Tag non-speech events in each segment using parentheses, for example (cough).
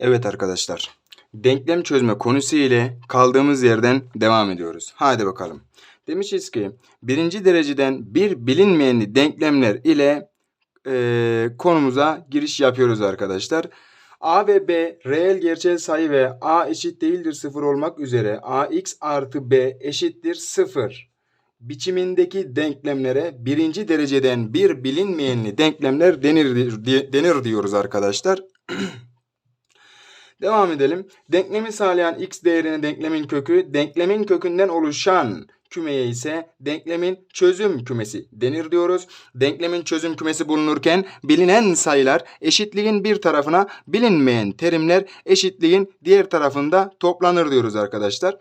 Evet arkadaşlar. Denklem çözme konusu ile kaldığımız yerden devam ediyoruz. Hadi bakalım. Demişiz ki birinci dereceden bir bilinmeyenli denklemler ile eee, konumuza giriş yapıyoruz arkadaşlar. A ve B reel gerçel sayı ve A eşit değildir sıfır olmak üzere AX artı B eşittir sıfır biçimindeki denklemlere birinci dereceden bir bilinmeyenli denklemler denir, denir diyoruz arkadaşlar. (clears throat) Devam edelim. Denklemi sağlayan x değerine denklemin kökü, denklemin kökünden oluşan kümeye ise denklemin çözüm kümesi denir diyoruz. Denklemin çözüm kümesi bulunurken bilinen sayılar eşitliğin bir tarafına bilinmeyen terimler eşitliğin diğer tarafında toplanır diyoruz arkadaşlar.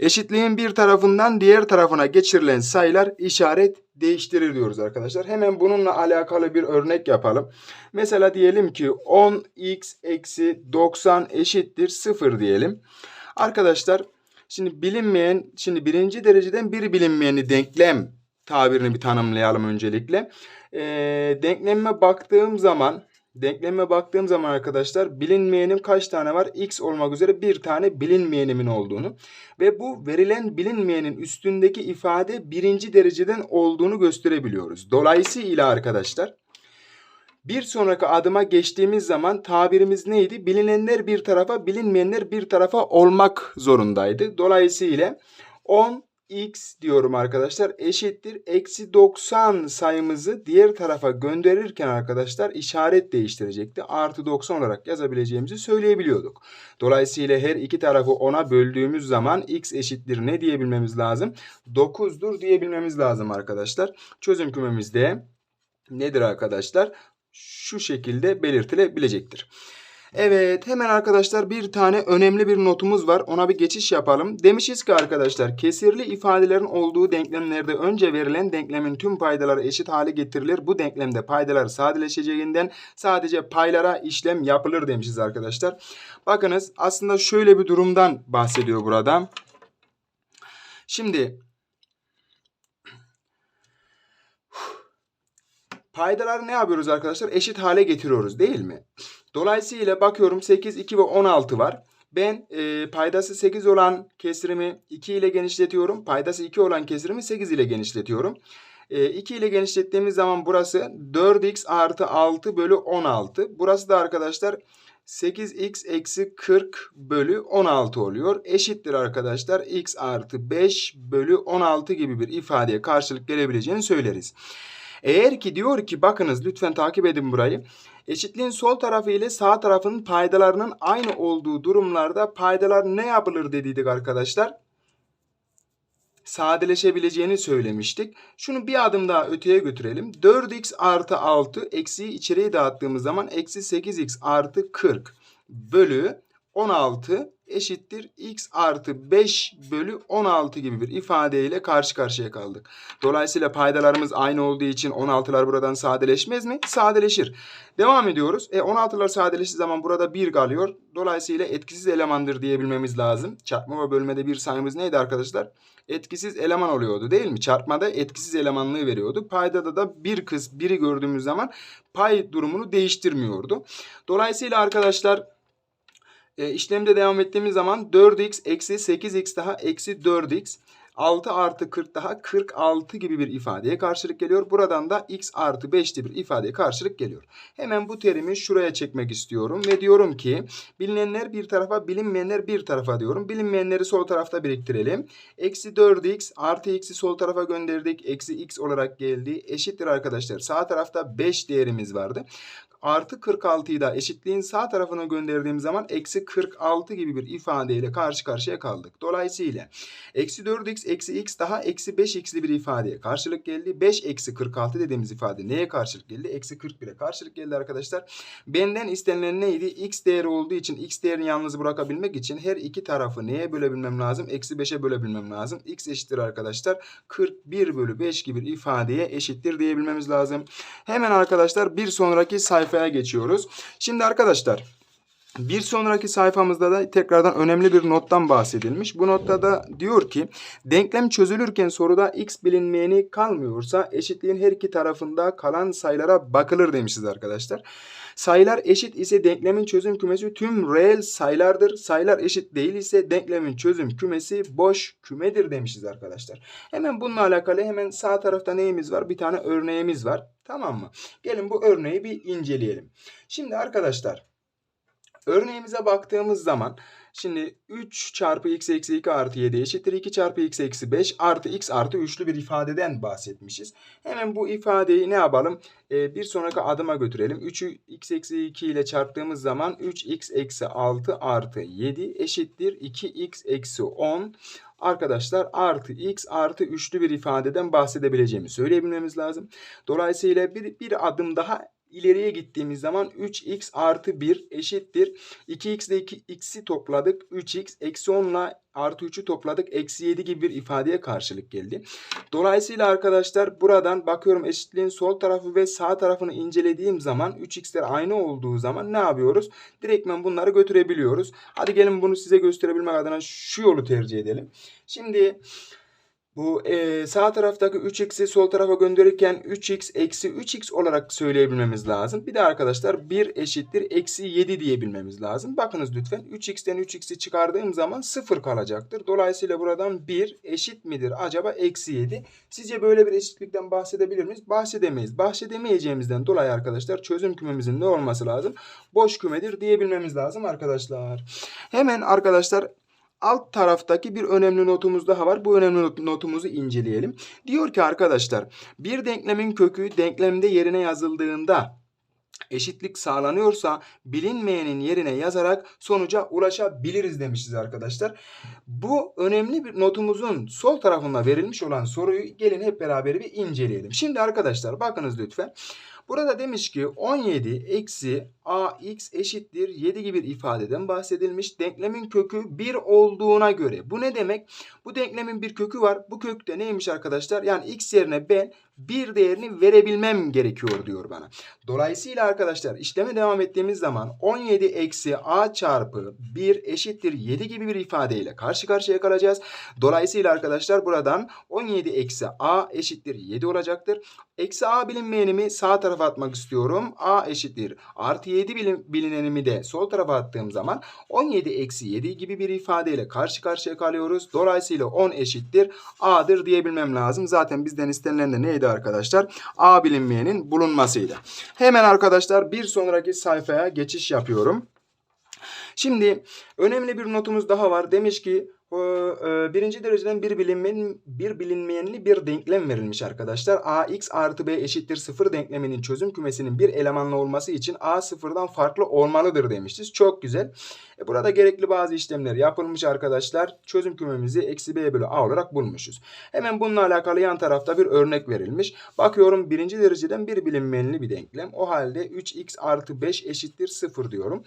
Eşitliğin bir tarafından diğer tarafına geçirilen sayılar işaret değiştirir diyoruz arkadaşlar. Hemen bununla alakalı bir örnek yapalım. Mesela diyelim ki 10x eksi 90 eşittir 0 diyelim. Arkadaşlar şimdi bilinmeyen, şimdi birinci dereceden bir bilinmeyeni denklem tabirini bir tanımlayalım öncelikle. Ee, denkleme baktığım zaman denkleme baktığım zaman arkadaşlar bilinmeyenim kaç tane var? X olmak üzere bir tane bilinmeyenimin olduğunu ve bu verilen bilinmeyenin üstündeki ifade birinci dereceden olduğunu gösterebiliyoruz. Dolayısıyla arkadaşlar bir sonraki adıma geçtiğimiz zaman tabirimiz neydi? Bilinenler bir tarafa, bilinmeyenler bir tarafa olmak zorundaydı. Dolayısıyla 10x diyorum arkadaşlar eşittir. Eksi 90 sayımızı diğer tarafa gönderirken arkadaşlar işaret değiştirecekti. Artı 90 olarak yazabileceğimizi söyleyebiliyorduk. Dolayısıyla her iki tarafı 10'a böldüğümüz zaman x eşittir ne diyebilmemiz lazım? 9'dur diyebilmemiz lazım arkadaşlar. Çözüm kümemizde nedir arkadaşlar? Şu şekilde belirtilebilecektir. Evet hemen arkadaşlar bir tane önemli bir notumuz var. Ona bir geçiş yapalım. Demişiz ki arkadaşlar kesirli ifadelerin olduğu denklemlerde önce verilen denklemin tüm paydaları eşit hale getirilir. Bu denklemde paydalar sadeleşeceğinden sadece paylara işlem yapılır demişiz arkadaşlar. Bakınız aslında şöyle bir durumdan bahsediyor burada. Şimdi paydaları ne yapıyoruz arkadaşlar? Eşit hale getiriyoruz değil mi? Dolayısıyla bakıyorum 8, 2 ve 16 var. Ben e, paydası 8 olan kesrimi 2 ile genişletiyorum. Paydası 2 olan kesrimi 8 ile genişletiyorum. E, 2 ile genişlettiğimiz zaman burası 4x artı 6 bölü 16. Burası da arkadaşlar 8x eksi 40 bölü 16 oluyor. Eşittir arkadaşlar x artı 5 bölü 16 gibi bir ifadeye karşılık gelebileceğini söyleriz. Eğer ki diyor ki bakınız lütfen takip edin burayı. Eşitliğin sol tarafı ile sağ tarafının paydalarının aynı olduğu durumlarda paydalar ne yapılır dediydik arkadaşlar? Sadeleşebileceğini söylemiştik. Şunu bir adım daha öteye götürelim. 4x artı 6 eksiği içeriye dağıttığımız zaman eksi 8x artı 40 bölü 16 eşittir x artı 5 bölü 16 gibi bir ifadeyle karşı karşıya kaldık. Dolayısıyla paydalarımız aynı olduğu için 16'lar buradan sadeleşmez mi? Sadeleşir. Devam ediyoruz. E 16'lar sadeleştiği zaman burada 1 kalıyor. Dolayısıyla etkisiz elemandır diyebilmemiz lazım. Çarpma ve bölmede bir sayımız neydi arkadaşlar? Etkisiz eleman oluyordu değil mi? Çarpmada etkisiz elemanlığı veriyordu. Paydada da bir kız biri gördüğümüz zaman pay durumunu değiştirmiyordu. Dolayısıyla arkadaşlar e, işlemde devam ettiğimiz zaman 4x eksi 8x daha eksi 4x 6 artı 40 daha 46 gibi bir ifadeye karşılık geliyor. Buradan da x artı 5'li bir ifadeye karşılık geliyor. Hemen bu terimi şuraya çekmek istiyorum ve diyorum ki bilinenler bir tarafa bilinmeyenler bir tarafa diyorum. Bilinmeyenleri sol tarafta biriktirelim. Eksi 4x artı x'i sol tarafa gönderdik. Eksi x olarak geldi. Eşittir arkadaşlar. Sağ tarafta 5 değerimiz vardı artı 46'yı da eşitliğin sağ tarafına gönderdiğim zaman eksi 46 gibi bir ifadeyle karşı karşıya kaldık. Dolayısıyla eksi 4x eksi x daha eksi 5x'li bir ifadeye karşılık geldi. 5 eksi 46 dediğimiz ifade neye karşılık geldi? Eksi 41'e karşılık geldi arkadaşlar. Benden istenilen neydi? x değeri olduğu için x değerini yalnız bırakabilmek için her iki tarafı neye bölebilmem lazım? Eksi 5'e bölebilmem lazım. x eşittir arkadaşlar 41 bölü 5 gibi bir ifadeye eşittir diyebilmemiz lazım. Hemen arkadaşlar bir sonraki sayfa sayfaya geçiyoruz. Şimdi arkadaşlar bir sonraki sayfamızda da tekrardan önemli bir nottan bahsedilmiş. Bu notta da diyor ki denklem çözülürken soruda x bilinmeyeni kalmıyorsa eşitliğin her iki tarafında kalan sayılara bakılır demişiz arkadaşlar. Sayılar eşit ise denklemin çözüm kümesi tüm reel sayılardır. Sayılar eşit değil ise denklemin çözüm kümesi boş kümedir demişiz arkadaşlar. Hemen bununla alakalı hemen sağ tarafta neyimiz var? Bir tane örneğimiz var. Tamam mı? Gelin bu örneği bir inceleyelim. Şimdi arkadaşlar örneğimize baktığımız zaman Şimdi 3 çarpı x eksi 2 artı 7 eşittir 2 çarpı x eksi 5 artı x artı üçlü bir ifadeden bahsetmişiz. Hemen bu ifadeyi ne yapalım? Ee, bir sonraki adıma götürelim. 3'ü x eksi 2 ile çarptığımız zaman 3x eksi 6 artı 7 eşittir 2x eksi 10. Arkadaşlar artı x artı üçlü bir ifadeden bahsedebileceğimi söyleyebilmemiz lazım. Dolayısıyla bir, bir adım daha ileriye gittiğimiz zaman 3x artı 1 eşittir. 2x ile 2x'i topladık. 3x eksi 10 ile artı 3'ü topladık. Eksi 7 gibi bir ifadeye karşılık geldi. Dolayısıyla arkadaşlar buradan bakıyorum eşitliğin sol tarafı ve sağ tarafını incelediğim zaman 3x'ler aynı olduğu zaman ne yapıyoruz? Direktmen bunları götürebiliyoruz. Hadi gelin bunu size gösterebilmek adına şu yolu tercih edelim. Şimdi bu e, sağ taraftaki 3x'i sol tarafa gönderirken 3x eksi 3x olarak söyleyebilmemiz lazım. Bir de arkadaşlar 1 eşittir eksi 7 diyebilmemiz lazım. Bakınız lütfen 3x'ten 3x'i çıkardığım zaman 0 kalacaktır. Dolayısıyla buradan 1 eşit midir acaba eksi 7? Sizce böyle bir eşitlikten bahsedebilir miyiz? Bahsedemeyiz. Bahsedemeyeceğimizden dolayı arkadaşlar çözüm kümemizin ne olması lazım? Boş kümedir diyebilmemiz lazım arkadaşlar. Hemen arkadaşlar alt taraftaki bir önemli notumuz daha var. Bu önemli not- notumuzu inceleyelim. Diyor ki arkadaşlar bir denklemin kökü denklemde yerine yazıldığında eşitlik sağlanıyorsa bilinmeyenin yerine yazarak sonuca ulaşabiliriz demişiz arkadaşlar. Bu önemli bir notumuzun sol tarafında verilmiş olan soruyu gelin hep beraber bir inceleyelim. Şimdi arkadaşlar bakınız lütfen. Burada demiş ki 17 eksi ax eşittir 7 gibi bir ifadeden bahsedilmiş. Denklemin kökü 1 olduğuna göre. Bu ne demek? Bu denklemin bir kökü var. Bu kökte neymiş arkadaşlar? Yani x yerine ben bir değerini verebilmem gerekiyor diyor bana. Dolayısıyla arkadaşlar işleme devam ettiğimiz zaman 17 eksi a çarpı 1 eşittir 7 gibi bir ifadeyle karşı karşıya kalacağız. Dolayısıyla arkadaşlar buradan 17 eksi a eşittir 7 olacaktır. Eksi a bilinmeyenimi sağ tarafa atmak istiyorum. a eşittir artı 7 bilin, bilinenimi de sol tarafa attığım zaman 17 eksi 7 gibi bir ifadeyle karşı karşıya kalıyoruz. Dolayısıyla 10 eşittir a'dır diyebilmem lazım. Zaten bizden istenilen de neydi arkadaşlar? A bilinmeyenin bulunmasıydı. Hemen arkadaşlar bir sonraki sayfaya geçiş yapıyorum. Şimdi önemli bir notumuz daha var. Demiş ki birinci dereceden bir bilinmeyen, bir bilinmeyenli bir denklem verilmiş arkadaşlar. ax artı b eşittir sıfır denkleminin çözüm kümesinin bir elemanlı olması için a sıfırdan farklı olmalıdır demişiz. Çok güzel. E, burada gerekli bazı işlemler yapılmış arkadaşlar. Çözüm kümemizi eksi b bölü a olarak bulmuşuz. Hemen bununla alakalı yan tarafta bir örnek verilmiş. Bakıyorum birinci dereceden bir bilinmeyenli bir denklem. O halde 3x artı 5 eşittir 0 diyorum.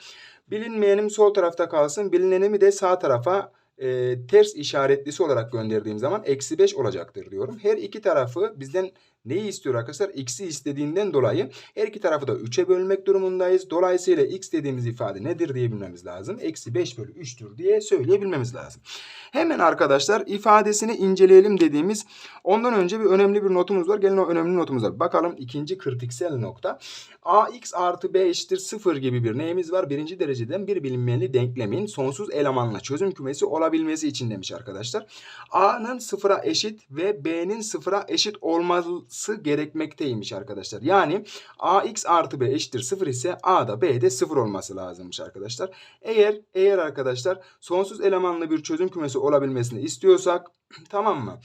Bilinmeyenim sol tarafta kalsın. Bilinenimi de sağ tarafa e, ters işaretlisi olarak gönderdiğim zaman eksi 5 olacaktır diyorum. Her iki tarafı bizden neyi istiyor arkadaşlar? X'i istediğinden dolayı her iki tarafı da 3'e bölmek durumundayız. Dolayısıyla X dediğimiz ifade nedir diyebilmemiz lazım. Eksi 5 bölü 3'tür diye söyleyebilmemiz lazım. Hemen arkadaşlar ifadesini inceleyelim dediğimiz ondan önce bir önemli bir notumuz var. Gelin o önemli notumuza bakalım. İkinci kritiksel nokta. ax artı b eşittir 0 gibi bir neyimiz var? Birinci dereceden bir bilinmeyenli denklemin sonsuz elemanla çözüm kümesi olabilmesi için demiş arkadaşlar. a'nın sıfıra eşit ve b'nin sıfıra eşit olması gerekmekteymiş arkadaşlar. Yani ax artı b eşittir 0 ise a da b de 0 olması lazımmış arkadaşlar. Eğer eğer arkadaşlar sonsuz elemanlı bir çözüm kümesi olabilmesini istiyorsak (clears throat) tamam mı?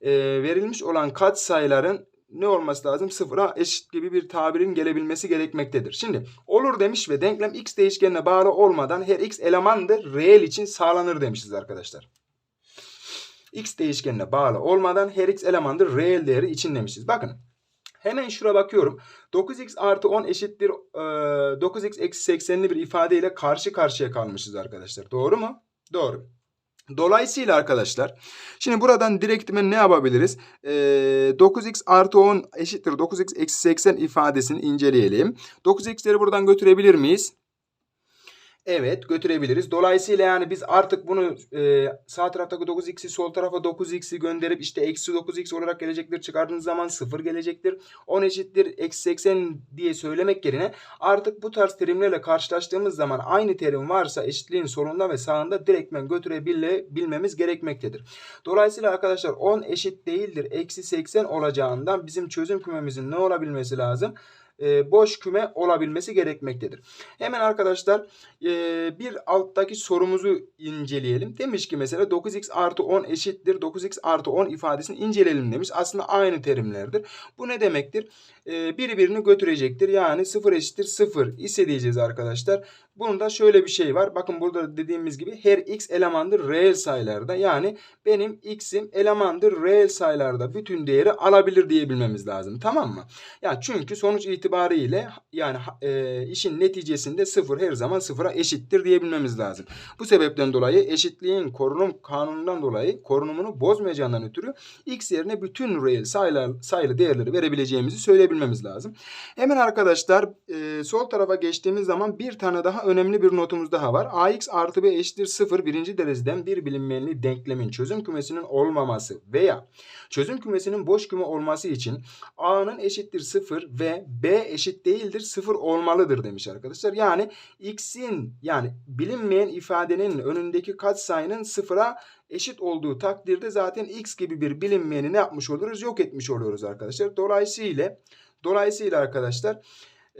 Ee, verilmiş olan katsayıların ne olması lazım? Sıfıra eşit gibi bir tabirin gelebilmesi gerekmektedir. Şimdi olur demiş ve denklem x değişkenine bağlı olmadan her x elemandır reel için sağlanır demişiz arkadaşlar. X değişkenine bağlı olmadan her x elemandır reel değeri için demişiz. Bakın hemen şura bakıyorum. 9x artı 10 eşittir e, 9x eksi 80'li bir ifadeyle karşı karşıya kalmışız arkadaşlar. Doğru mu? Doğru. Dolayısıyla arkadaşlar şimdi buradan direktmen ne yapabiliriz? Ee, 9x artı 10 eşittir 9x eksi 80 ifadesini inceleyelim. 9x'leri buradan götürebilir miyiz? Evet götürebiliriz. Dolayısıyla yani biz artık bunu e, sağ taraftaki 9x'i sol tarafa 9x'i gönderip işte eksi 9x olarak gelecektir. Çıkardığınız zaman 0 gelecektir. 10 eşittir eksi 80 diye söylemek yerine artık bu tarz terimlerle karşılaştığımız zaman aynı terim varsa eşitliğin solunda ve sağında direktmen götürebilmemiz gerekmektedir. Dolayısıyla arkadaşlar 10 eşit değildir. Eksi 80 olacağından bizim çözüm kümemizin ne olabilmesi lazım? E, boş küme olabilmesi gerekmektedir. Hemen arkadaşlar e, bir alttaki sorumuzu inceleyelim. Demiş ki mesela 9x artı 10 eşittir. 9x artı 10 ifadesini inceleyelim demiş. Aslında aynı terimlerdir. Bu ne demektir? E, birbirini götürecektir. Yani 0 eşittir 0 ise diyeceğiz arkadaşlar. Bunun da şöyle bir şey var. Bakın burada dediğimiz gibi her x elemandır reel sayılarda. Yani benim x'im elemandır reel sayılarda bütün değeri alabilir diyebilmemiz lazım. Tamam mı? Ya çünkü sonuç itibariyle yani e, işin neticesinde sıfır her zaman sıfıra eşittir diyebilmemiz lazım. Bu sebepten dolayı eşitliğin korunum kanunundan dolayı korunumunu bozmayacağından ötürü x yerine bütün reel sayılar, sayılı değerleri verebileceğimizi söyleyebilmemiz lazım. Hemen arkadaşlar e, sol tarafa geçtiğimiz zaman bir tane daha önemli bir notumuz daha var. ax artı b eşittir 0 birinci dereceden bir bilinmeyenli denklemin çözüm kümesinin olmaması veya çözüm kümesinin boş küme olması için a'nın eşittir 0 ve b eşit değildir 0 olmalıdır demiş arkadaşlar. Yani x'in yani bilinmeyen ifadenin önündeki katsayının sıfıra eşit olduğu takdirde zaten x gibi bir bilinmeyeni ne yapmış oluruz? Yok etmiş oluyoruz arkadaşlar. Dolayısıyla dolayısıyla arkadaşlar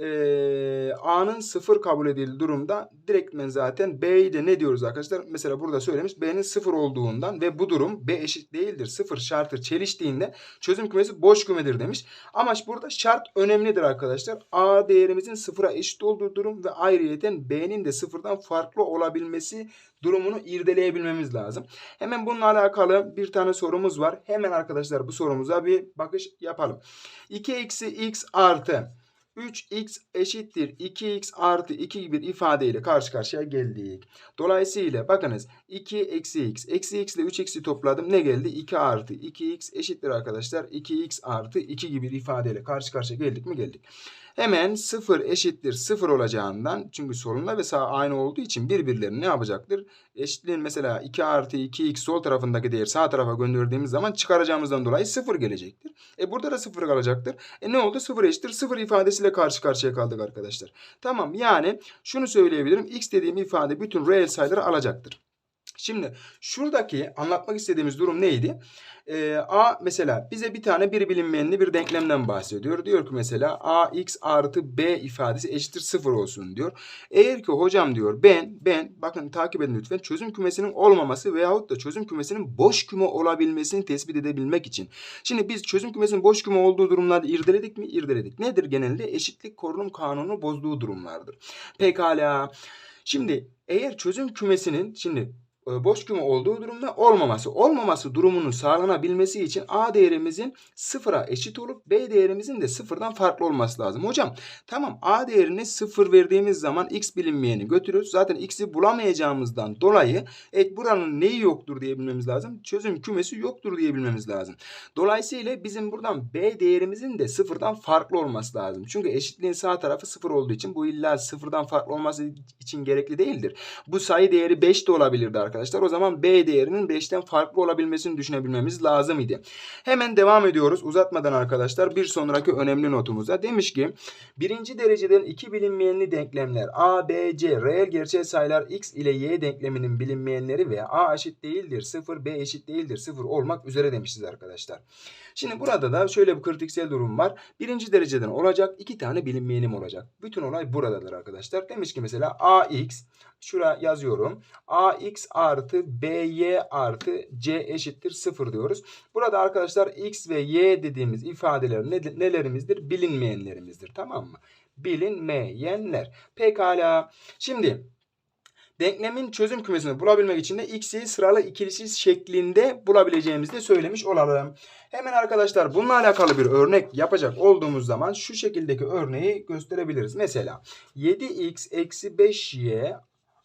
e, A'nın sıfır kabul edildiği durumda direktmen zaten B'yi de ne diyoruz arkadaşlar? Mesela burada söylemiş B'nin sıfır olduğundan ve bu durum B eşit değildir. Sıfır şartı çeliştiğinde çözüm kümesi boş kümedir demiş. Ama burada şart önemlidir arkadaşlar. A değerimizin sıfıra eşit olduğu durum ve ayrıyeten B'nin de sıfırdan farklı olabilmesi durumunu irdeleyebilmemiz lazım. Hemen bununla alakalı bir tane sorumuz var. Hemen arkadaşlar bu sorumuza bir bakış yapalım. 2 eksi x artı 3x eşittir 2x artı 2 gibi bir ifadeyle karşı karşıya geldik. Dolayısıyla bakınız 2 eksi x. Eksi x ile 3x'i topladım. Ne geldi? 2 artı 2x eşittir arkadaşlar. 2x artı 2 gibi bir ifadeyle karşı karşıya geldik mi? Geldik. Hemen 0 eşittir 0 olacağından çünkü solunda ve sağ aynı olduğu için birbirlerini ne yapacaktır? Eşitliğin mesela 2 artı 2x sol tarafındaki değer sağ tarafa gönderdiğimiz zaman çıkaracağımızdan dolayı 0 gelecektir. E burada da 0 kalacaktır. E ne oldu? 0 eşittir 0 ifadesiyle karşı karşıya kaldık arkadaşlar. Tamam yani şunu söyleyebilirim. x dediğim ifade bütün reel sayıları alacaktır. Şimdi şuradaki anlatmak istediğimiz durum neydi? Ee, A mesela bize bir tane bir bilinmeyenli bir denklemden bahsediyor. Diyor ki mesela ax artı b ifadesi eşittir sıfır olsun diyor. Eğer ki hocam diyor ben ben bakın takip edin lütfen çözüm kümesinin olmaması veyahut da çözüm kümesinin boş küme olabilmesini tespit edebilmek için. Şimdi biz çözüm kümesinin boş küme olduğu durumlarda irdeledik mi? İrdeledik. Nedir genelde? Eşitlik korunum kanunu bozduğu durumlardır. Pekala. Şimdi eğer çözüm kümesinin şimdi boş küme olduğu durumda olmaması. Olmaması durumunun sağlanabilmesi için A değerimizin sıfıra eşit olup B değerimizin de sıfırdan farklı olması lazım. Hocam tamam A değerini sıfır verdiğimiz zaman X bilinmeyeni götürüyoruz. Zaten X'i bulamayacağımızdan dolayı evet buranın neyi yoktur diyebilmemiz lazım. Çözüm kümesi yoktur diyebilmemiz lazım. Dolayısıyla bizim buradan B değerimizin de sıfırdan farklı olması lazım. Çünkü eşitliğin sağ tarafı sıfır olduğu için bu illa sıfırdan farklı olması için gerekli değildir. Bu sayı değeri 5 de olabilirdi arkadaşlar. O zaman B değerinin 5'ten farklı olabilmesini düşünebilmemiz lazım idi. Hemen devam ediyoruz. Uzatmadan arkadaşlar bir sonraki önemli notumuza. Demiş ki birinci dereceden iki bilinmeyenli denklemler A, B, C reel gerçel sayılar X ile Y denkleminin bilinmeyenleri ve A eşit değildir 0, B eşit değildir 0 olmak üzere demişiz arkadaşlar. Şimdi burada da şöyle bir kritiksel durum var. Birinci dereceden olacak iki tane bilinmeyenim olacak. Bütün olay buradadır arkadaşlar. Demiş ki mesela AX şura yazıyorum. AX artı BY artı C eşittir 0 diyoruz. Burada arkadaşlar X ve Y dediğimiz ifadeler ne, nelerimizdir? Bilinmeyenlerimizdir. Tamam mı? Bilinmeyenler. Pekala. Şimdi denklemin çözüm kümesini bulabilmek için de x'i sıralı ikilisi şeklinde bulabileceğimizi de söylemiş olalım. Hemen arkadaşlar bununla alakalı bir örnek yapacak olduğumuz zaman şu şekildeki örneği gösterebiliriz. Mesela 7x eksi 5y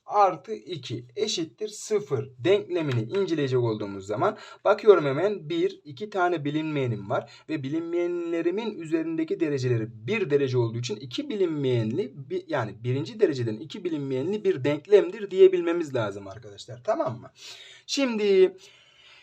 artı 2 eşittir 0 denklemini inceleyecek olduğumuz zaman bakıyorum hemen 1, 2 tane bilinmeyenim var ve bilinmeyenlerimin üzerindeki dereceleri 1 derece olduğu için 2 bilinmeyenli bir, yani birinci dereceden 2 bilinmeyenli bir denklemdir diyebilmemiz lazım arkadaşlar tamam mı? Şimdi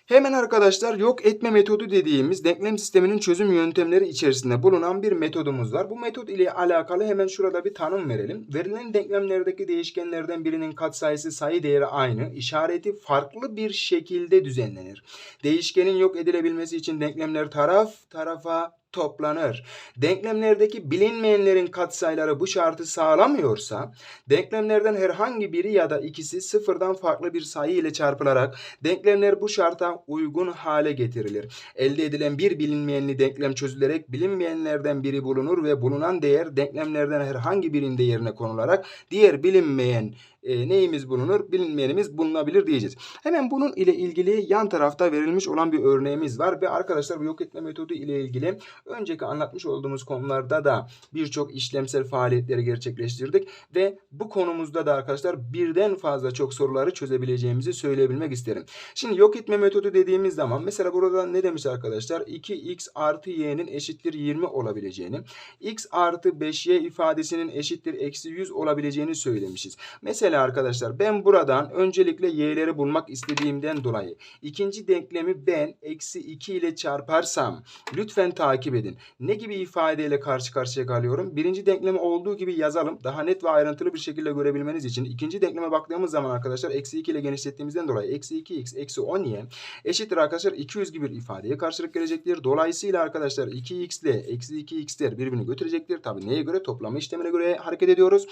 Hemen arkadaşlar yok etme metodu dediğimiz denklem sisteminin çözüm yöntemleri içerisinde bulunan bir metodumuz var. Bu metod ile alakalı hemen şurada bir tanım verelim. Verilen denklemlerdeki değişkenlerden birinin katsayısı sayı değeri aynı, işareti farklı bir şekilde düzenlenir. Değişkenin yok edilebilmesi için denklemler taraf tarafa toplanır. Denklemlerdeki bilinmeyenlerin katsayıları bu şartı sağlamıyorsa, denklemlerden herhangi biri ya da ikisi sıfırdan farklı bir sayı ile çarpılarak denklemler bu şarta uygun hale getirilir. Elde edilen bir bilinmeyenli denklem çözülerek bilinmeyenlerden biri bulunur ve bulunan değer denklemlerden herhangi birinde yerine konularak diğer bilinmeyen e, neyimiz bulunur? Bilinmeyenimiz bulunabilir diyeceğiz. Hemen bunun ile ilgili yan tarafta verilmiş olan bir örneğimiz var ve arkadaşlar bu yok etme metodu ile ilgili önceki anlatmış olduğumuz konularda da birçok işlemsel faaliyetleri gerçekleştirdik ve bu konumuzda da arkadaşlar birden fazla çok soruları çözebileceğimizi söyleyebilmek isterim. Şimdi yok etme metodu dediğimiz zaman mesela burada ne demiş arkadaşlar? 2x artı y'nin eşittir 20 olabileceğini, x artı 5y ifadesinin eşittir eksi 100 olabileceğini söylemişiz. Mesela arkadaşlar ben buradan öncelikle y'leri bulmak istediğimden dolayı ikinci denklemi ben eksi 2 ile çarparsam lütfen takip edin. Ne gibi ifadeyle karşı karşıya kalıyorum? Birinci denklemi olduğu gibi yazalım. Daha net ve ayrıntılı bir şekilde görebilmeniz için. ikinci denkleme baktığımız zaman arkadaşlar eksi 2 ile genişlettiğimizden dolayı eksi 2x eksi 10y eşittir arkadaşlar 200 gibi bir ifadeye karşılık gelecektir. Dolayısıyla arkadaşlar 2x ile eksi 2x'ler birbirini götürecektir. Tabi neye göre? Toplama işlemine göre hareket ediyoruz.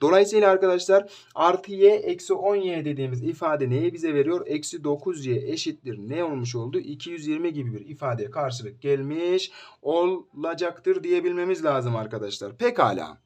Dolayısıyla arkadaşlar artı y eksi 10y dediğimiz ifade neyi bize veriyor? Eksi 9y eşittir ne olmuş oldu? 220 gibi bir ifadeye karşılık gelmiş olacaktır diyebilmemiz lazım arkadaşlar. Pekala.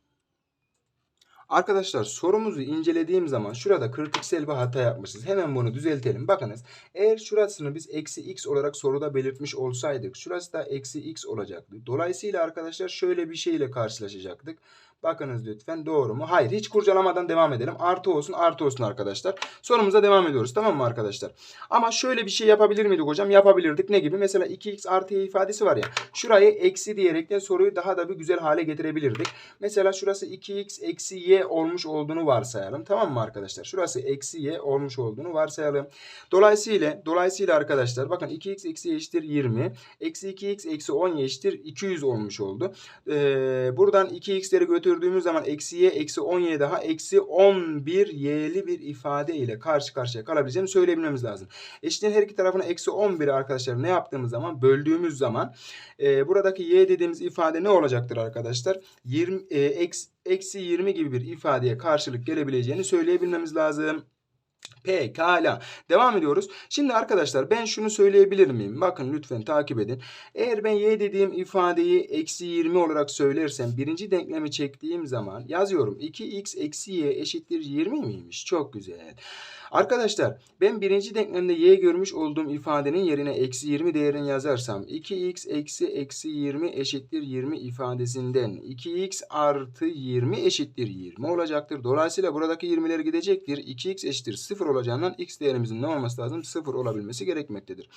Arkadaşlar sorumuzu incelediğim zaman şurada kritiksel bir hata yapmışız. Hemen bunu düzeltelim. Bakınız eğer şurasını biz eksi x olarak soruda belirtmiş olsaydık şurası da eksi x olacaktı. Dolayısıyla arkadaşlar şöyle bir şeyle karşılaşacaktık. Bakınız lütfen doğru mu? Hayır hiç kurcalamadan devam edelim. Artı olsun artı olsun arkadaşlar. Sorumuza devam ediyoruz tamam mı arkadaşlar? Ama şöyle bir şey yapabilir miydik hocam? Yapabilirdik. Ne gibi? Mesela 2x artı y ifadesi var ya. Şurayı eksi diyerekten soruyu daha da bir güzel hale getirebilirdik. Mesela şurası 2x eksi y olmuş olduğunu varsayalım. Tamam mı arkadaşlar? Şurası eksi y olmuş olduğunu varsayalım. Dolayısıyla dolayısıyla arkadaşlar bakın 2x eksi y eşittir 20. Eksi 2x eksi 10 y eşittir 200 olmuş oldu. Ee, buradan 2x'leri götür götürdüğümüz zaman eksi y eksi 10y daha eksi 11 y'li bir ifade ile karşı karşıya kalabileceğini söyleyebilmemiz lazım. Eşitliğin her iki tarafına eksi 11 arkadaşlar ne yaptığımız zaman böldüğümüz zaman e, buradaki y dediğimiz ifade ne olacaktır arkadaşlar? 20 e, eksi, eksi 20 gibi bir ifadeye karşılık gelebileceğini söyleyebilmemiz lazım. Pekala. Devam ediyoruz. Şimdi arkadaşlar ben şunu söyleyebilir miyim? Bakın lütfen takip edin. Eğer ben y dediğim ifadeyi eksi 20 olarak söylersem birinci denklemi çektiğim zaman yazıyorum. 2x eksi y eşittir 20 miymiş? Çok güzel. Arkadaşlar ben birinci denklemde y görmüş olduğum ifadenin yerine eksi 20 değerini yazarsam 2x eksi eksi 20 eşittir 20 ifadesinden 2x artı 20 eşittir 20 olacaktır. Dolayısıyla buradaki 20'ler gidecektir. 2x eşittir 0 olacağından x değerimizin ne olması lazım? 0 olabilmesi gerekmektedir.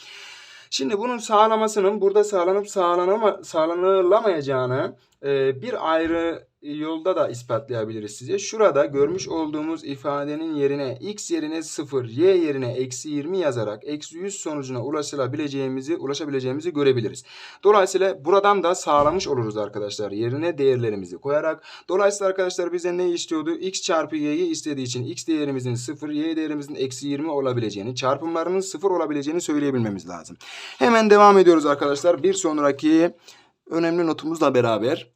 Şimdi bunun sağlamasının burada sağlanıp sağlanama, sağlanılamayacağını e, bir ayrı yolda da ispatlayabiliriz size. Şurada görmüş olduğumuz ifadenin yerine x yerine 0, y yerine eksi 20 yazarak eksi 100 sonucuna ulaşabileceğimizi, ulaşabileceğimizi görebiliriz. Dolayısıyla buradan da sağlamış oluruz arkadaşlar. Yerine değerlerimizi koyarak. Dolayısıyla arkadaşlar bize ne istiyordu? x çarpı y'yi istediği için x değerimizin 0, y değerimizin eksi 20 olabileceğini, çarpımlarının 0 olabileceğini söyleyebilmemiz lazım. Hemen devam ediyoruz arkadaşlar. Bir sonraki önemli notumuzla beraber.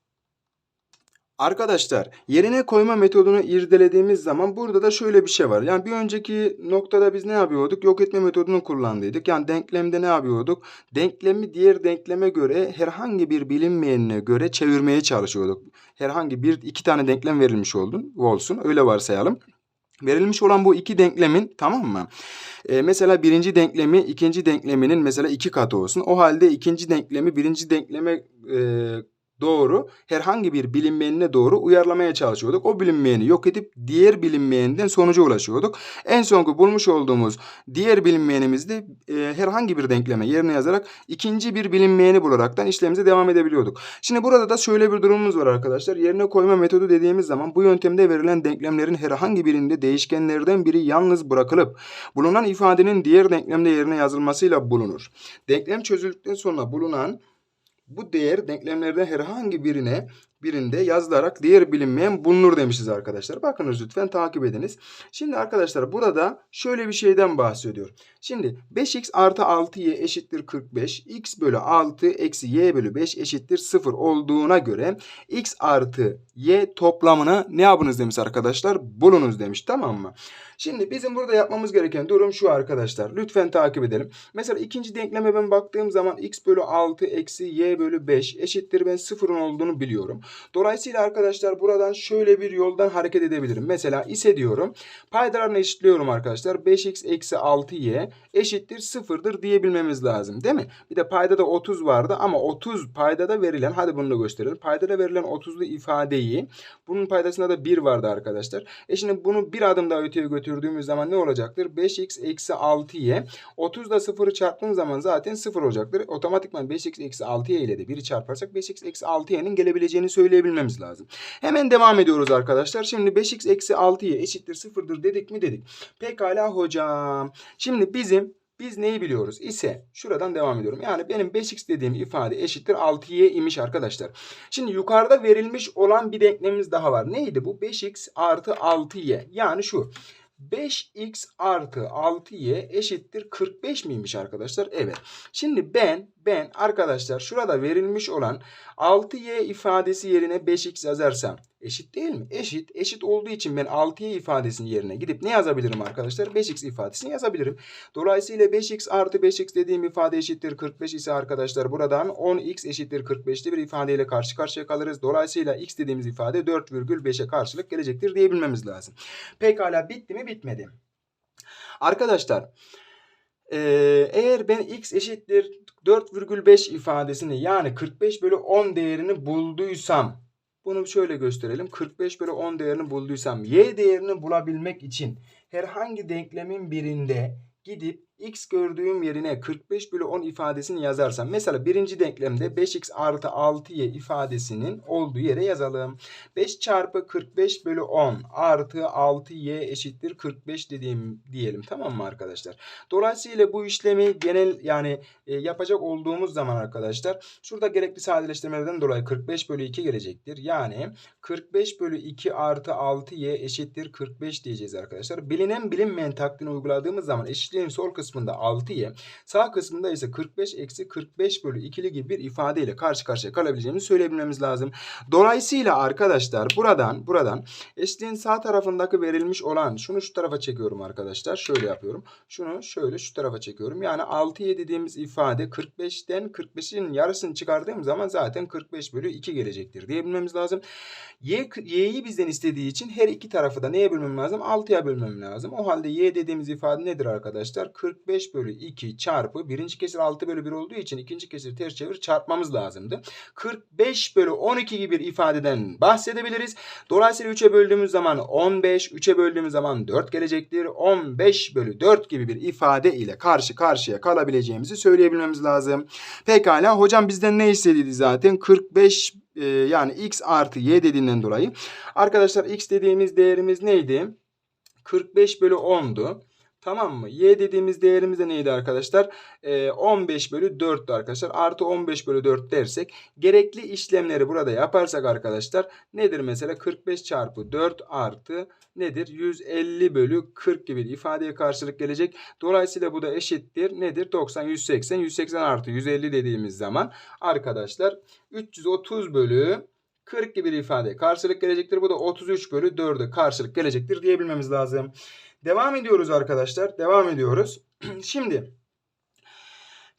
Arkadaşlar yerine koyma metodunu irdelediğimiz zaman burada da şöyle bir şey var. Yani bir önceki noktada biz ne yapıyorduk? Yok etme metodunu kullandıydık. Yani denklemde ne yapıyorduk? Denklemi diğer denkleme göre herhangi bir bilinmeyenine göre çevirmeye çalışıyorduk. Herhangi bir iki tane denklem verilmiş oldun, olsun. Öyle varsayalım. Verilmiş olan bu iki denklemin tamam mı? Ee, mesela birinci denklemi ikinci denkleminin mesela iki katı olsun. O halde ikinci denklemi birinci denkleme e, doğru herhangi bir bilinmeyenine doğru uyarlamaya çalışıyorduk. O bilinmeyeni yok edip diğer bilinmeyenden sonuca ulaşıyorduk. En sonki bulmuş olduğumuz diğer bilinmeyenimizde e, herhangi bir denkleme yerine yazarak ikinci bir bilinmeyeni bularaktan işlemimize devam edebiliyorduk. Şimdi burada da şöyle bir durumumuz var arkadaşlar. Yerine koyma metodu dediğimiz zaman bu yöntemde verilen denklemlerin herhangi birinde değişkenlerden biri yalnız bırakılıp bulunan ifadenin diğer denklemde yerine yazılmasıyla bulunur. Denklem çözüldükten sonra bulunan bu değer denklemlerden herhangi birine birinde yazılarak diğer bilinmeyen bulunur demişiz arkadaşlar. Bakınız lütfen takip ediniz. Şimdi arkadaşlar burada şöyle bir şeyden bahsediyor. Şimdi 5x artı 6y eşittir 45. x bölü 6 eksi y bölü 5 eşittir 0 olduğuna göre x artı y toplamını ne yapınız demiş arkadaşlar? Bulunuz demiş tamam mı? Şimdi bizim burada yapmamız gereken durum şu arkadaşlar. Lütfen takip edelim. Mesela ikinci denkleme ben baktığım zaman x bölü 6 eksi y bölü 5 eşittir ben 0'ın olduğunu biliyorum. Dolayısıyla arkadaşlar buradan şöyle bir yoldan hareket edebilirim. Mesela ise diyorum. Paydalarını eşitliyorum arkadaşlar. 5x eksi 6y eşittir 0'dır diyebilmemiz lazım değil mi? Bir de paydada 30 vardı ama 30 paydada verilen hadi bunu da gösterelim. Paydada verilen 30'lu ifadeyi bunun paydasında da 1 vardı arkadaşlar. E şimdi bunu bir adım daha öteye götürdüğümüz zaman ne olacaktır? 5x eksi 6y 30 da 0'ı çarptığım zaman zaten 0 olacaktır. Otomatikman 5x eksi 6y ile de 1'i çarparsak 5x eksi 6y'nin gelebileceğini söyleyebilmemiz lazım. Hemen devam ediyoruz arkadaşlar. Şimdi 5x eksi 6y eşittir 0'dır dedik mi dedik. Pekala hocam. Şimdi bizim biz neyi biliyoruz ise şuradan devam ediyorum. Yani benim 5x dediğim ifade eşittir 6y imiş arkadaşlar. Şimdi yukarıda verilmiş olan bir denklemimiz daha var. Neydi bu? 5x artı 6y. Yani şu. 5x artı 6y eşittir 45 miymiş arkadaşlar? Evet. Şimdi ben ben arkadaşlar şurada verilmiş olan 6y ifadesi yerine 5x yazarsam eşit değil mi? Eşit. Eşit olduğu için ben 6y ifadesinin yerine gidip ne yazabilirim arkadaşlar? 5x ifadesini yazabilirim. Dolayısıyla 5x artı 5x dediğim ifade eşittir 45 ise arkadaşlar buradan 10x eşittir 45'li bir ifadeyle karşı karşıya kalırız. Dolayısıyla x dediğimiz ifade 4,5'e karşılık gelecektir diyebilmemiz lazım. Pekala bitti mi? Bitmedi. Arkadaşlar eee, eğer ben x eşittir 4,5 ifadesini yani 45 bölü 10 değerini bulduysam bunu şöyle gösterelim. 45 bölü 10 değerini bulduysam y değerini bulabilmek için herhangi denklemin birinde gidip x gördüğüm yerine 45 bölü 10 ifadesini yazarsam mesela birinci denklemde 5x artı 6y ifadesinin olduğu yere yazalım. 5 çarpı 45 bölü 10 artı 6y eşittir 45 dediğim diyelim tamam mı arkadaşlar? Dolayısıyla bu işlemi genel yani e, yapacak olduğumuz zaman arkadaşlar şurada gerekli sadeleştirmelerden dolayı 45 bölü 2 gelecektir. Yani 45 bölü 2 artı 6y eşittir 45 diyeceğiz arkadaşlar. Bilinen bilinmeyen taktiğini uyguladığımız zaman eşitliğin sol kısmında 6y sağ kısmında ise 45 eksi 45 bölü 2'li gibi bir ifadeyle karşı karşıya kalabileceğimizi söyleyebilmemiz lazım. Dolayısıyla arkadaşlar buradan buradan eşitliğin sağ tarafındaki verilmiş olan şunu şu tarafa çekiyorum arkadaşlar. Şöyle yapıyorum. Şunu şöyle şu tarafa çekiyorum. Yani 6y dediğimiz ifade 45'ten 45'in yarısını çıkardığım zaman zaten 45 bölü 2 gelecektir diyebilmemiz lazım. Y, y'yi bizden istediği için her iki tarafı da neye bölmem lazım? 6'ya bölmem lazım. O halde y dediğimiz ifade nedir arkadaşlar? 45 bölü 2 çarpı birinci kesir 6 bölü 1 olduğu için ikinci kesir ters çevir çarpmamız lazımdı. 45 bölü 12 gibi bir ifadeden bahsedebiliriz. Dolayısıyla 3'e böldüğümüz zaman 15, 3'e böldüğümüz zaman 4 gelecektir. 15 bölü 4 gibi bir ifade ile karşı karşıya kalabileceğimizi söyleyebilmemiz lazım. Pekala hocam bizden ne istediydi zaten? 45 e, yani x artı y dediğinden dolayı. Arkadaşlar x dediğimiz değerimiz neydi? 45 bölü 10'du. Tamam mı? Y dediğimiz değerimiz de neydi arkadaşlar? Ee, 15 bölü 4'tü arkadaşlar. Artı 15 bölü 4 dersek gerekli işlemleri burada yaparsak arkadaşlar nedir mesela? 45 çarpı 4 artı nedir? 150 bölü 40 gibi ifadeye karşılık gelecek. Dolayısıyla bu da eşittir. Nedir? 90, 180. 180 artı 150 dediğimiz zaman arkadaşlar 330 bölü 40 gibi bir ifade karşılık gelecektir. Bu da 33 bölü 4'e karşılık gelecektir diyebilmemiz lazım. Devam ediyoruz arkadaşlar. Devam ediyoruz. (clears throat) Şimdi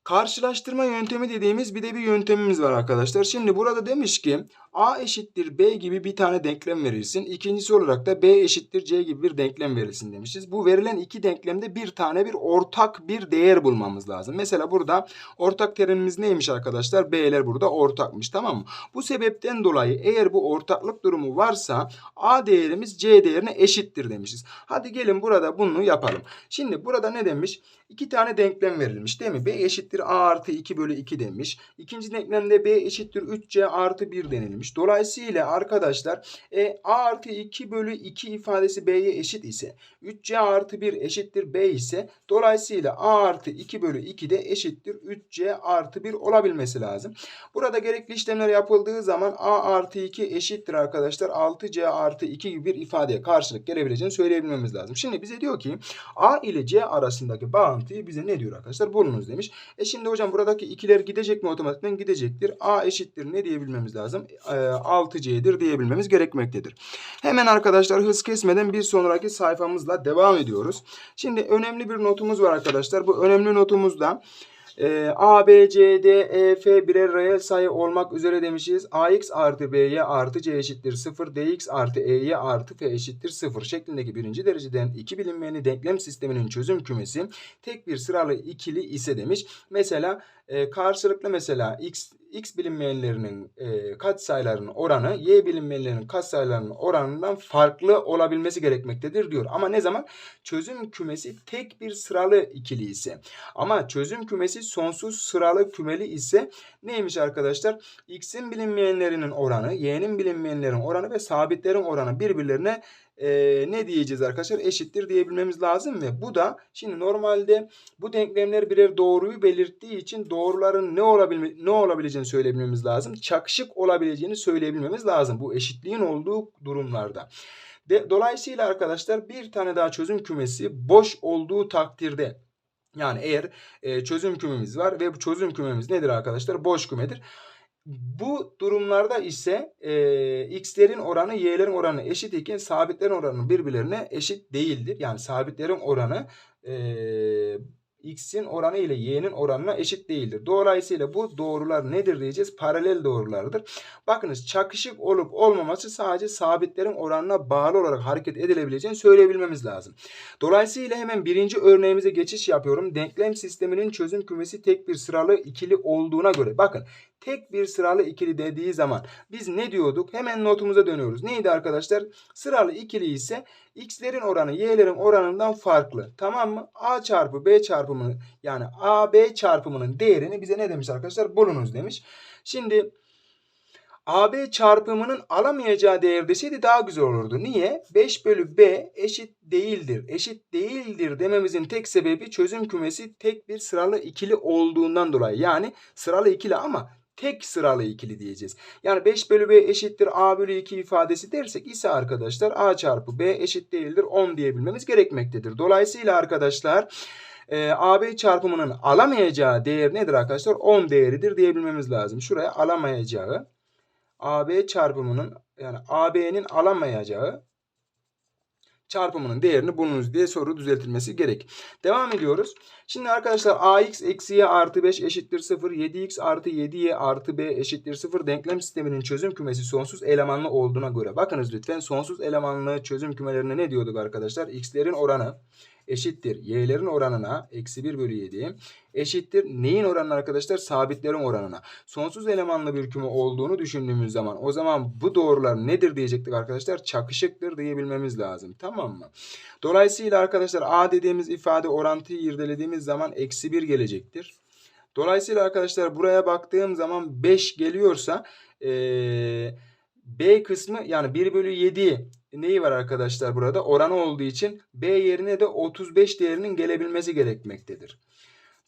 karşılaştırma yöntemi dediğimiz bir de bir yöntemimiz var arkadaşlar. Şimdi burada demiş ki A eşittir B gibi bir tane denklem verilsin. İkincisi olarak da B eşittir C gibi bir denklem verilsin demişiz. Bu verilen iki denklemde bir tane bir ortak bir değer bulmamız lazım. Mesela burada ortak terimimiz neymiş arkadaşlar? B'ler burada ortakmış tamam mı? Bu sebepten dolayı eğer bu ortaklık durumu varsa A değerimiz C değerine eşittir demişiz. Hadi gelin burada bunu yapalım. Şimdi burada ne demiş? İki tane denklem verilmiş değil mi? B eşittir A artı 2 bölü 2 demiş. İkinci denklemde B eşittir 3C artı 1 denilmiş. Dolayısıyla arkadaşlar e, A artı 2 bölü 2 ifadesi B'ye eşit ise 3C artı 1 eşittir B ise dolayısıyla A artı 2 bölü 2 de eşittir 3C artı 1 olabilmesi lazım. Burada gerekli işlemler yapıldığı zaman A artı 2 eşittir arkadaşlar 6C artı 2 gibi bir ifadeye karşılık gelebileceğini söyleyebilmemiz lazım. Şimdi bize diyor ki A ile C arasındaki bağıntıyı bize ne diyor arkadaşlar? Bulunuz demiş. E şimdi hocam buradaki ikiler gidecek mi otomatikman? Gidecektir. A eşittir ne diyebilmemiz lazım? E, 6C'dir diyebilmemiz gerekmektedir. Hemen arkadaşlar hız kesmeden bir sonraki sayfamızla devam ediyoruz. Şimdi önemli bir notumuz var arkadaşlar. Bu önemli notumuzda e, A, B, C, D, E, F birer reel sayı olmak üzere demişiz. AX artı B'ye artı C eşittir 0. DX artı E'ye artı F eşittir 0 şeklindeki birinci dereceden iki bilinmeyeni denklem sisteminin çözüm kümesi tek bir sıralı ikili ise demiş. Mesela e, karşılıklı mesela X X bilinmeyenlerinin e, katsayılarının oranı Y bilinmeyenlerinin katsayılarının oranından farklı olabilmesi gerekmektedir diyor. Ama ne zaman? Çözüm kümesi tek bir sıralı ikili ise. Ama çözüm kümesi sonsuz sıralı kümeli ise neymiş arkadaşlar? X'in bilinmeyenlerinin oranı, Y'nin bilinmeyenlerin oranı ve sabitlerin oranı birbirlerine e, ne diyeceğiz arkadaşlar? Eşittir diyebilmemiz lazım ve bu da şimdi normalde bu denklemler birer doğruyu belirttiği için doğruların ne olabilme, ne olabileceğini söyleyebilmemiz lazım. Çakışık olabileceğini söyleyebilmemiz lazım bu eşitliğin olduğu durumlarda. De, dolayısıyla arkadaşlar bir tane daha çözüm kümesi boş olduğu takdirde yani eğer e, çözüm kümemiz var ve bu çözüm kümemiz nedir arkadaşlar? Boş kümedir. Bu durumlarda ise e, x'lerin oranı y'lerin oranı eşit iken sabitlerin oranı birbirlerine eşit değildir. Yani sabitlerin oranı e, x'in oranı ile y'nin oranına eşit değildir. Dolayısıyla bu doğrular nedir diyeceğiz? Paralel doğrulardır. Bakınız çakışık olup olmaması sadece sabitlerin oranına bağlı olarak hareket edilebileceğini söyleyebilmemiz lazım. Dolayısıyla hemen birinci örneğimize geçiş yapıyorum. Denklem sisteminin çözüm kümesi tek bir sıralı ikili olduğuna göre. Bakın tek bir sıralı ikili dediği zaman biz ne diyorduk? Hemen notumuza dönüyoruz. Neydi arkadaşlar? Sıralı ikili ise x'lerin oranı y'lerin oranından farklı. Tamam mı? a çarpı b çarpımını yani a b çarpımının değerini bize ne demiş arkadaşlar? Bulunuz demiş. Şimdi AB çarpımının alamayacağı değer deseydi daha güzel olurdu. Niye? 5 bölü B eşit değildir. Eşit değildir dememizin tek sebebi çözüm kümesi tek bir sıralı ikili olduğundan dolayı. Yani sıralı ikili ama tek sıralı ikili diyeceğiz. Yani 5 bölü B eşittir A bölü 2 ifadesi dersek ise arkadaşlar A çarpı B eşit değildir 10 diyebilmemiz gerekmektedir. Dolayısıyla arkadaşlar e, AB çarpımının alamayacağı değer nedir arkadaşlar? 10 değeridir diyebilmemiz lazım. Şuraya alamayacağı AB çarpımının yani AB'nin alamayacağı çarpımının değerini bulunuz diye soru düzeltilmesi gerek. Devam ediyoruz. Şimdi arkadaşlar ax eksi y artı 5 eşittir 0. 7x artı 7y artı b eşittir 0. Denklem sisteminin çözüm kümesi sonsuz elemanlı olduğuna göre. Bakınız lütfen sonsuz elemanlı çözüm kümelerine ne diyorduk arkadaşlar? x'lerin oranı eşittir y'lerin oranına eksi 1 bölü 7 eşittir neyin oranına arkadaşlar? Sabitlerin oranına. Sonsuz elemanlı bir küme olduğunu düşündüğümüz zaman o zaman bu doğrular nedir diyecektik arkadaşlar? Çakışıktır diyebilmemiz lazım. Tamam mı? Dolayısıyla arkadaşlar a dediğimiz ifade orantıyı irdelediğimiz zaman eksi 1 gelecektir. Dolayısıyla arkadaşlar buraya baktığım zaman 5 geliyorsa ee, B kısmı yani 1 bölü 7 neyi var arkadaşlar burada? Oranı olduğu için B yerine de 35 değerinin gelebilmesi gerekmektedir.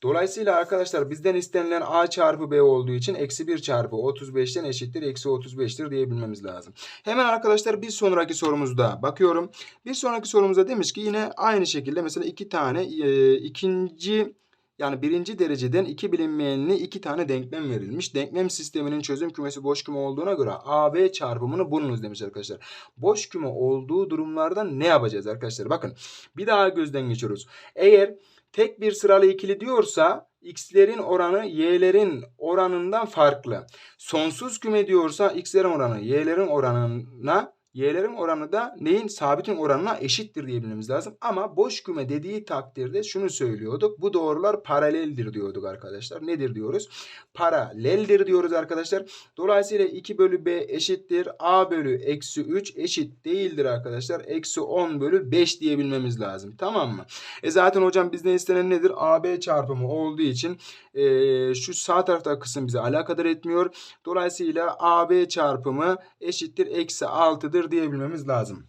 Dolayısıyla arkadaşlar bizden istenilen A çarpı B olduğu için eksi 1 çarpı 35'ten eşittir eksi 35'tir diyebilmemiz lazım. Hemen arkadaşlar bir sonraki sorumuzda bakıyorum. Bir sonraki sorumuzda demiş ki yine aynı şekilde mesela iki tane e, ikinci yani birinci dereceden iki bilinmeyenli iki tane denklem verilmiş. Denklem sisteminin çözüm kümesi boş küme olduğuna göre AB çarpımını bulunuz demiş arkadaşlar. Boş küme olduğu durumlarda ne yapacağız arkadaşlar? Bakın bir daha gözden geçiyoruz. Eğer tek bir sıralı ikili diyorsa x'lerin oranı y'lerin oranından farklı. Sonsuz küme diyorsa x'lerin oranı y'lerin oranına y'lerin oranı da neyin? Sabitin oranına eşittir diyebilmemiz lazım. Ama boş küme dediği takdirde şunu söylüyorduk. Bu doğrular paraleldir diyorduk arkadaşlar. Nedir diyoruz? Paraleldir diyoruz arkadaşlar. Dolayısıyla 2 bölü b eşittir. a bölü eksi 3 eşit değildir arkadaşlar. Eksi 10 bölü 5 diyebilmemiz lazım. Tamam mı? E zaten hocam bizden istenen nedir? AB çarpımı olduğu için e, şu sağ tarafta kısım bize alakadar etmiyor. Dolayısıyla AB çarpımı eşittir eksi 6'dır diyebilmemiz lazım.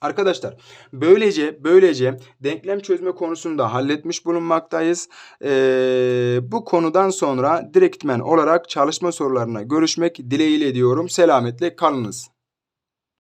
Arkadaşlar böylece böylece denklem çözme konusunu da halletmiş bulunmaktayız. Ee, bu konudan sonra direktmen olarak çalışma sorularına görüşmek dileğiyle diyorum. Selametle kalınız.